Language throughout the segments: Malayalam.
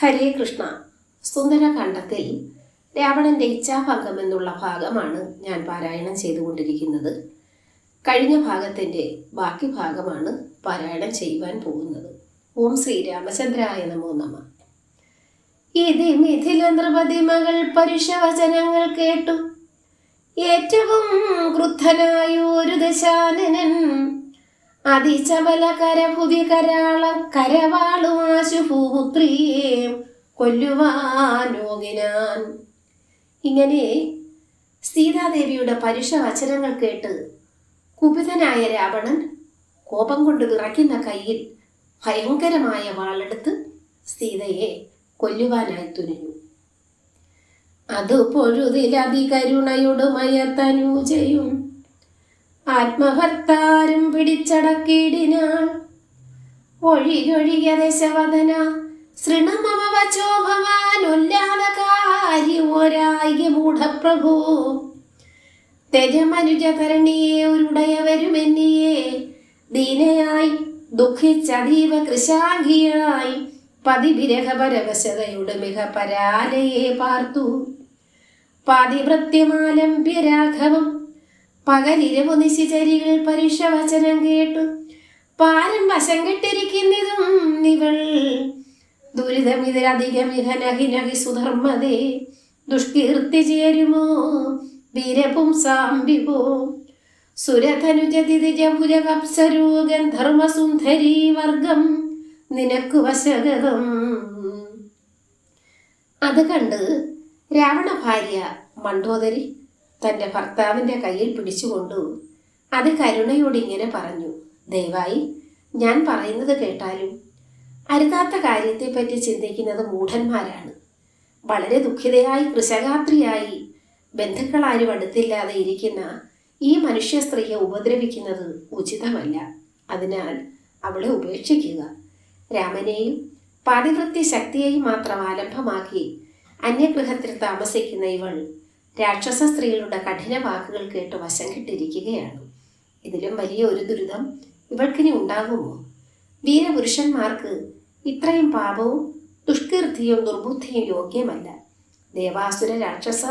ഹരേ കൃഷ്ണ. സുന്ദരകാന്ഡത്തിൽ രാവണന്റെ ഇച്ഛാഭംഗം എന്നുള്ള ഭാഗമാണ് ഞാൻ പാരായണം ചെയ്തുകൊണ്ടിരിക്കുന്നത്. കഴിഞ്ഞ ഭാഗത്തിന്റെ ബാക്കി ഭാഗമാണ് പാരായണം ചെയ്യുവാൻ പോകുന്നത്. ഓം ശ്രീരാമചന്ദ്രായ നമോ നമ. ഇതി മിഥില നൃപതി മകൾ പരുഷവചനങ്ങൾ കേട്ടു. ഏറ്റവും ക്രുദ്ധനായ ഒരു ദശാനനൻ അതിചബല കരഭുവി കരാള കരവാളുമാശു ഭൂപുത്രിയെ കൊല്ലുവാനോകിനാൻ ഇങ്ങനെ സീതാദേവിയുടെ പരുഷ വചനങ്ങൾ കേട്ട് കുപിതനായ രാവണൻ കോപം കൊണ്ട് വിറയ്ക്കുന്ന കയ്യിൽ ഭയങ്കരമായ വാളെടുത്ത് സീതയെ കൊല്ലുവാനായി തുനിഞ്ഞു. അത് പൊഴുതിലതികരുണയുടുമയത്തനൂജയും ആത്മഭർത്താരും പിടിച്ചടക്കിടിനാൾ. ഒഴികൊഴിക ദശവദന ഉല്ലാദകാര്യമോരായിക മൂഢപ്രഭു. തെജമനുജധരണിയെ ഒരുടയവരുമെന്നിയെ ദീനയായി ദുഃഖിച്ചതീവ കൃശാംഗിയായി പതിവിരഹപരവശതയുടെ മിക പരാലയെ പാർത്തു. പാതിവൃത്യമാലംബ്യ രാഘവം പകലിരവു നിശിചരികൾ പരുഷവചനം കേട്ടു. പാരം വശം കെട്ടിരിക്കുന്നതും ഇവൾ ദുരിതം നഹി നഹി സുധർമ്മതേ ദുഷ്കീർത്തി ചേരുമോ? വീരപുംസാംബിപോ സാമ്പിപോ ഗന്ധർമ്മസുന്ദരീ വർഗം നിനക്കു വശഗതം. അത് കണ്ട് രാവണ ഭാര്യ മണ്ഡോദരി തന്റെ ഭർത്താവിന്റെ കയ്യിൽ പിടിച്ചുകൊണ്ടു അത് കരുണയോട് ഇങ്ങനെ പറഞ്ഞു ദയവായി ഞാൻ പറയുന്നത് കേട്ടാലും അരുതാത്ത കാര്യത്തെപ്പറ്റി ചിന്തിക്കുന്നത് മൂഢന്മാരാണ്. വളരെ ദുഃഖിതയായി കൃശകാത്രിയായി ബന്ധുക്കളാരും അടുത്തില്ലാതെ ഇരിക്കുന്ന ഈ മനുഷ്യ സ്ത്രീയെ ഉപദ്രവിക്കുന്നത് ഉചിതമല്ല. അതിനാൽ അവളെ ഉപേക്ഷിക്കുക. രാമനെയും പാതിവൃത്തി ശക്തിയെയും മാത്രം ആലംഭമാക്കി അന്യഗൃഹത്തിൽ താമസിക്കുന്ന ഇവൾ രാക്ഷസ സ്ത്രീകളുടെ കഠിന വാക്കുകൾ കേട്ട് വശം കിട്ടിരിക്കുകയാണ് ഇതിലും വലിയ ഒരു ദുരിതം ഇവൾക്കിനി ഉണ്ടാകുമോ? വീരപുരുഷന്മാർക്ക് ഇത്രയും പാപവും ദുഷ്കീർത്തിയും ദുർബുദ്ധിയും യോഗ്യമല്ല. ദേവാസുര രാക്ഷസ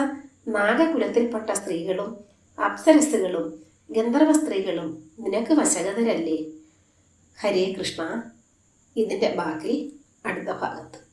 നാഗകുലത്തിൽപ്പെട്ട സ്ത്രീകളും അപ്സരസുകളും ഗന്ധർവ സ്ത്രീകളും നിനക്ക് വശകതരല്ലേ ഹരേ കൃഷ്ണ. ഇതിന്റെ ബാക്കി അടുത്ത ഭാഗത്ത്.